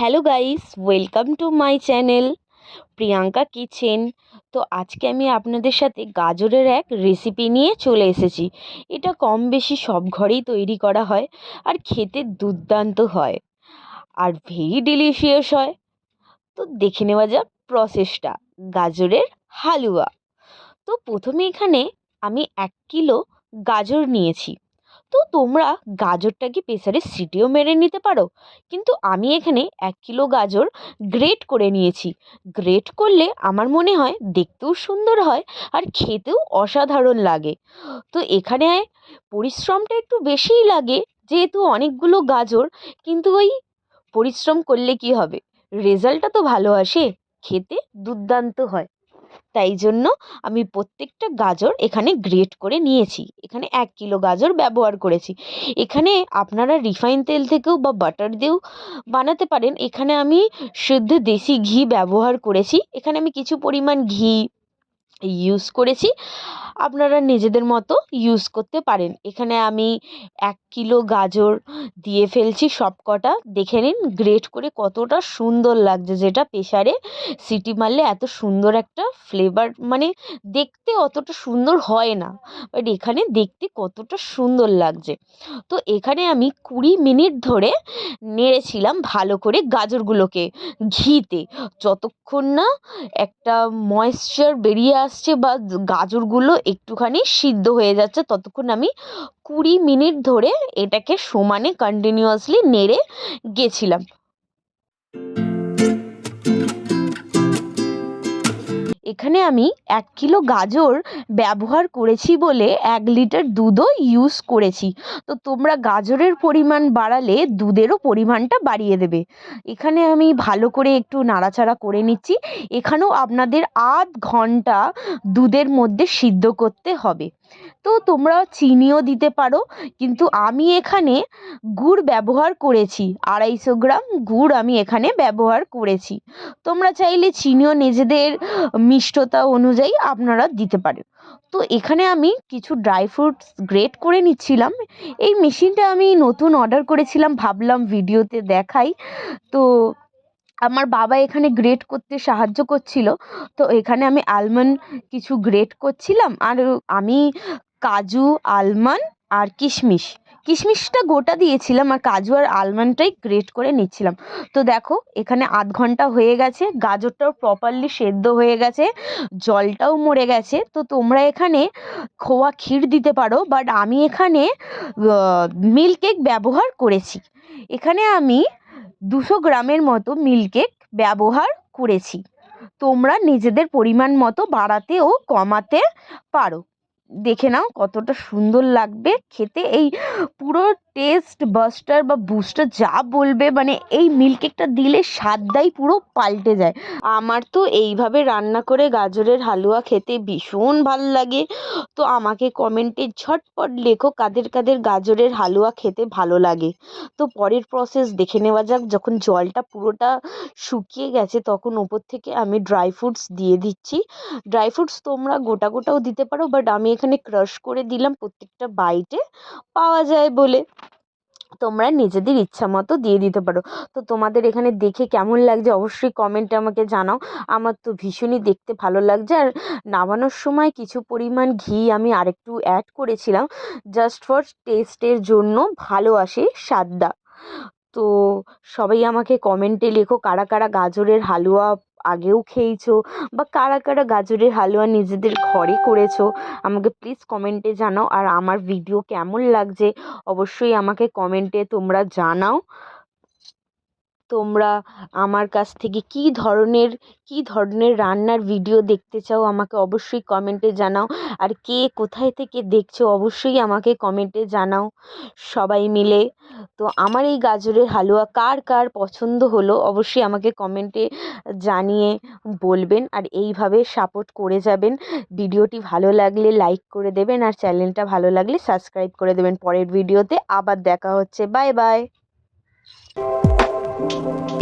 Hello guys, welcome to my channel Priyanka kitchen. তো আজকে আমি আপনাদের সাথে গাজরের এক রেসিপি নিয়ে চলে এসেছি। এটা কম বেশি সব ঘরেই তৈরি করা হয় আর খেতে দুর্দান্ত হয় আর ভেরি ডিলিশিয়াস হয়। তো দেখে নেওয়া যাক প্রসেসটা গাজরের হালুয়া। তো প্রথমে এখানে আমি এক কিলো গাজর নিয়েছি। তো তোমরা গাজরটাকে প্রেসারে সিটিও মেরে নিতে পারো। কিন্তু আমি এখানে এক কিলো গাজর গ্রেট করে নিয়েছি। গ্রেট করলে আমার মনে হয় দেখতেও সুন্দর হয় আর খেতেও অসাধারণ লাগে। তো এখানে পরিশ্রমটা একটু বেশিই লাগে যেহেতু অনেকগুলো গাজর, কিন্তু ওই পরিশ্রম করলে কি হবে? রেজাল্টটা তো ভালো আসে, খেতে দুর্দান্ত হয়। তাই জন্য আমি প্রত্যেকটা গাজর এখানে গ্রেট করে নিয়েছি। এখানে এক কিলো গাজর ব্যবহার করেছি। এখানে আপনারা রিফাইন তেল থেকেও বা বাটার দিয়েও বানাতে পারেন। এখানে আমি শুদ্ধ দেশি ঘি ব্যবহার করেছি। এখানে আমি কিছু পরিমাণ ঘি ইউজ করেছি। আপনারা নিজেদের মতো ইউজ করতে পারেন। এখানে আমি এক কিলো গাজর দিয়ে ফেলছি সব কটা দেখে নিন গ্রেট করে কতটা সুন্দর লাগছে যেটা প্রেশারে সিটি মারলে এত সুন্দর একটা ফ্লেভার মানে দেখতে অতটা সুন্দর হয় না বাট এখানে দেখতে কতটা সুন্দর লাগছে। তো এখানে আমি কুড়ি মিনিট ধরে নেড়েছিলাম ভালো করে গাজরগুলোকে ঘিতে। যতক্ষণ না একটা ময়েশ্চার বেরিয়ে আসছে বা গাজরগুলো একটুখানি সিদ্ধ হয়ে যাচ্ছে। ততক্ষণ আমি কুড়ি মিনিট ধরে এটাকে সমানে কন্টিনিউয়াসলি নেড়ে গেছিলাম। এখানে আমি এক কিলো গাজর ব্যবহার করেছি বলে এক লিটার দুধও ইউজ করেছি। তো তোমরা গাজরের পরিমাণ বাড়ালে দুধেরও পরিমাণটা বাড়িয়ে দেবে। এখানে আমি ভালো করে একটু নাড়াচাড়া করে নিচ্ছি। এখানেও আপনাদের আধ ঘণ্টা দুধের মধ্যে সিদ্ধ করতে হবে। তো তোমরা চিনিও দিতে পারো, কিন্তু আমি এখানে গুড় ব্যবহার করেছি, আড়াইশো গ্রাম গুড় আমি এখানে ব্যবহার করেছি। তোমরা চাইলে চিনিও নিজেদের মিষ্টতা অনুযায়ী আপনারা দিতে পারেন। তো এখানে আমি কিছু ড্রাই ফ্রুটস গ্রেট করে নিচ্ছিলাম। এই মেশিনটা আমি নতুন অর্ডার করেছিলাম, ভাবলাম ভিডিওতে দেখাই। তো আমার বাবা এখানে গ্রেট করতে সাহায্য করছিল। তো এখানে আমি আলমন্ড কিছু গ্রেট করছিলাম। আর আমি কাজু আলমন্ড আর কিশমিশ কিশমিশটা গোটা দিয়েছিলাম আর কাজু আর আলমন্ডটাই গ্রেট করে নিচ্ছিলাম। তো দেখো, এখানে আধ ঘণ্টা হয়ে গেছে, গাজরটাও প্রপারলি সেদ্ধ হয়ে গেছে, জলটাও মরে গেছে। তো তোমরা এখানে খোয়া ক্ষীর দিতে পারো বাট আমি এখানে মিল্ক কেক ব্যবহার করেছি। এখানে আমি দুশো গ্রামের মতো মিল্ক কেক ব্যবহার করেছি। তোমরা নিজেদের পরিমাণ মতো বাড়াতে ও কমাতে পারো। দেখে নাও কতটা সুন্দর লাগবে খেতে। এই পুরো টেস্ট বাস্টার বা বুস্টার যা বলবে মানে এই মিল্ক কেকটা দিলে স্বাদটাই পুরো পাল্টে যায়। আমার তো এইভাবে রান্না করে গাজরের হালুয়া খেতে ভীষণ ভালো লাগে। তো আমাকে কমেন্টে ঝটপট লেখো কাদের কাদের গাজরের হালুয়া খেতে ভালো লাগে। তো পরের প্রসেস দেখে নেওয়া যাক, যখন জলটা পুরোটা শুকিয়ে গেছে তখন ওপর থেকে আমি ড্রাই ফ্রুটস দিয়ে দিচ্ছি। ড্রাই ফ্রুটস তোমরা গোটা গোটাও দিতে পারো বাট আমি এখানে ক্রাশ করে দিলাম প্রত্যেকটা বাইটে পাওয়া যায় বলে। তোমরা নিজেদের ইচ্ছা মতো দিয়ে দিতে পারো। তো তোমাদের এখানে দেখে কেমন লাগছে অবশ্যই কমেন্টে আমাকে জানাও। আমার তো ভীষণই দেখতে ভালো লাগছে। আর নামানোর সময় কিছু পরিমাণ ঘি আমি আরেকটু অ্যাড করেছিলাম জাস্ট ফর টেস্টের জন্য ভালো আসে স্বাদটা। তো সবাই আমাকে কমেন্টে লেখো কারা কারা গাজরের হালুয়া আগেও খেয়েছো বা কারা কারা গাজরের হালুয়া নিজেদের ঘরে করেছ, আমাকে প্লিজ কমেন্টে জানাও। আর আমার ভিডিও কেমন লাগছে, অবশ্যই আমাকে কমেন্টে তোমরা জানাও। তোমরা আমার কাছ থেকে কী ধরনের কী ধরনের রান্নার ভিডিও দেখতে চাও আমাকে অবশ্যই কমেন্টে জানাও। আর কে কোথায় থেকে দেখছ অবশ্যই আমাকে কমেন্টে জানাও সবাই মিলে। তো আমার এই গাজরের হালুয়া কার কার পছন্দ হলো অবশ্যই আমাকে কমেন্টে জানিয়ে বলবেন। আর এইভাবে সাপোর্ট করে যাবেন। ভিডিওটি ভালো লাগলে লাইক করে দেবেন আর চ্যানেলটা ভালো লাগলে সাবস্ক্রাইব করে দেবেন। পরের ভিডিওতে আবার দেখা হচ্ছে। Bye bye Thank you.